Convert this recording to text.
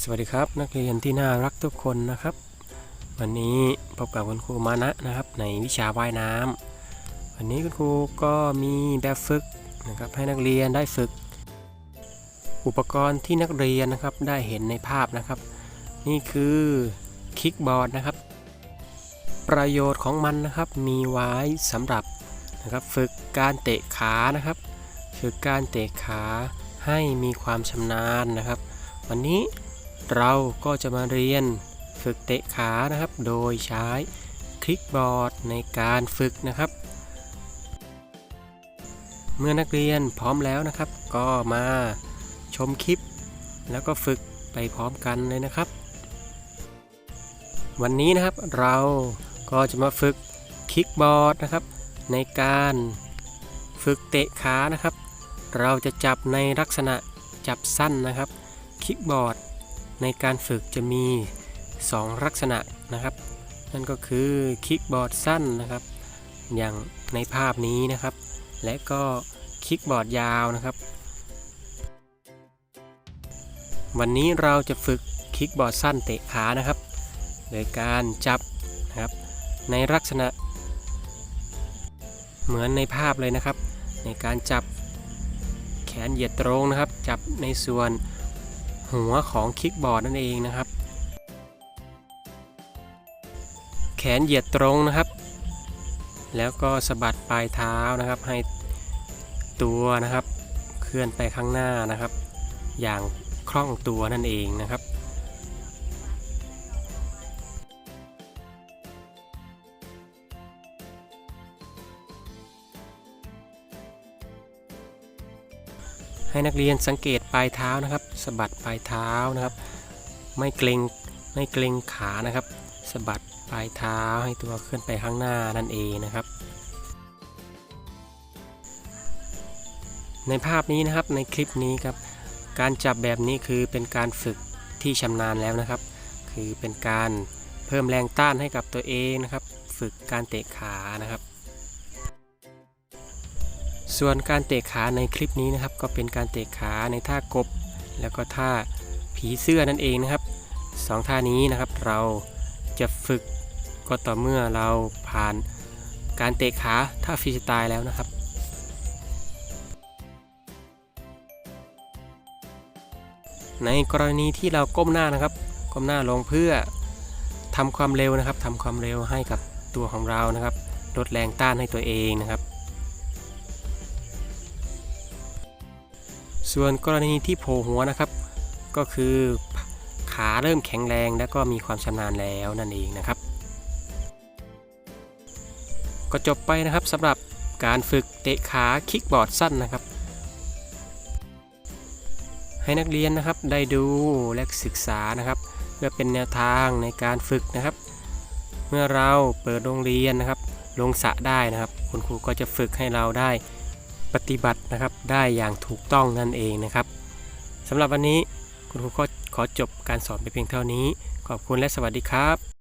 สวัสดีครับ นักเรียนที่น่ารักทุกคนนะครับ วันนี้พบกับคุณครูมานะนะครับ ในวิชาว่ายน้ำวันนี้คุณครูก็มีแบบฝึกนะครับให้นักเรียนได้ฝึก อุปกรณ์ที่นักเรียนนะครับได้เห็นในภาพนะครับ นี่คือคิกบอร์ดนะครับ ประโยชน์ของมันนะครับมีไว้สำหรับนะครับฝึกการเตะขานะครับ ฝึกการเตะขาให้มีความชำนาญนะครับ วันนี้ เราก็จะมาเรียนฝึกเตะขานะครับ โดยใช้คลิกบอร์ดในการฝึกนะครับ เมื่อนักเรียนพร้อมแล้วนะครับ ก็มาชมคลิป แล้วก็ฝึกไปพร้อมกันเลยนะครับ วันนี้นะครับเราก็จะมาฝึกคลิกบอร์ดนะครับ ในการฝึกเตะขานะครับ เราจะจับในลักษณะจับสั้นนะครับคิกบอร์ด ในการฝึกจะมี 2 ลักษณะนะครับ นั่นก็คือคิกบอร์ดสั้นนะครับ อย่างในภาพนี้นะครับ และก็คิกบอร์ดยาวนะครับ วันนี้เราจะฝึกคิกบอร์ดสั้นเตะขานะครับ โดยการจับนะครับ ในลักษณะ เหมือนในภาพเลยนะครับ ในการจับแขนเหยียดตรงนะครับ จับในส่วน หัวของคิกบอร์ดนั่นเองนะครับ แขนเหยียดตรงนะครับ แล้วก็สะบัดปลายเท้านะครับ ให้ตัวนะครับ เคลื่อนไปข้างหน้านะครับ อย่างคล่องตัวนั่นเองนะครับ ให้นักเรียนสังเกตปลายเท้านะครับสะบัดปลายเท้านะครับ ไม่เกรงไม่เกรงขานะครับสะบัดปลายเท้าให้ตัวเคลื่อนไปข้างหน้านั่นเองนะครับ ในภาพนี้นะครับในคลิปนี้ครับการจับแบบนี้คือเป็นการฝึกที่ชำนาญแล้วนะครับ คือเป็นการเพิ่มแรงต้านให้กับตัวเองนะครับ ฝึกการเตะขานะครับ ส่วนการเตะขาในคลิปนี้นะครับก็เป็นการเตะขาในท่ากบ แล้วก็ท่าผีเสื้อนั่นเองนะครับสองท่านี้นะครับเราจะฝึกก็ต่อเมื่อเราผ่านการเตะขาท่าฟรีสไตล์แล้วนะครับในกรณีที่เราก้มหน้านะครับ ก้มหน้าลงเพื่อทำความเร็วนะครับทำความเร็วให้กับตัวของเรานะครับ ลดแรงต้านให้ตัวเองนะครับ ส่วนกรณีที่โผล่หัวนะครับ ก็คือขาเริ่มแข็งแรงและก็มีความชำนาญแล้วนั่นเองนะครับ ก็จบไปนะครับสำหรับการฝึกเตะขาคิกบอร์ดสั้นนะครับ ให้นักเรียนนะครับได้ดูและศึกษานะครับ เพื่อเป็นแนวทางในการฝึกนะครับ เมื่อเราเปิดโรงเรียนนะครับ ลงสระได้นะครับ คุณครูก็จะฝึกให้เราได้ ปฏิบัตินะครับได้อย่างถูกต้องนั่นเองนะครับสำหรับวันนี้คุณครูก็ขอจบการสอนไปเพียงเท่านี้ ขอบคุณและสวัสดีครับ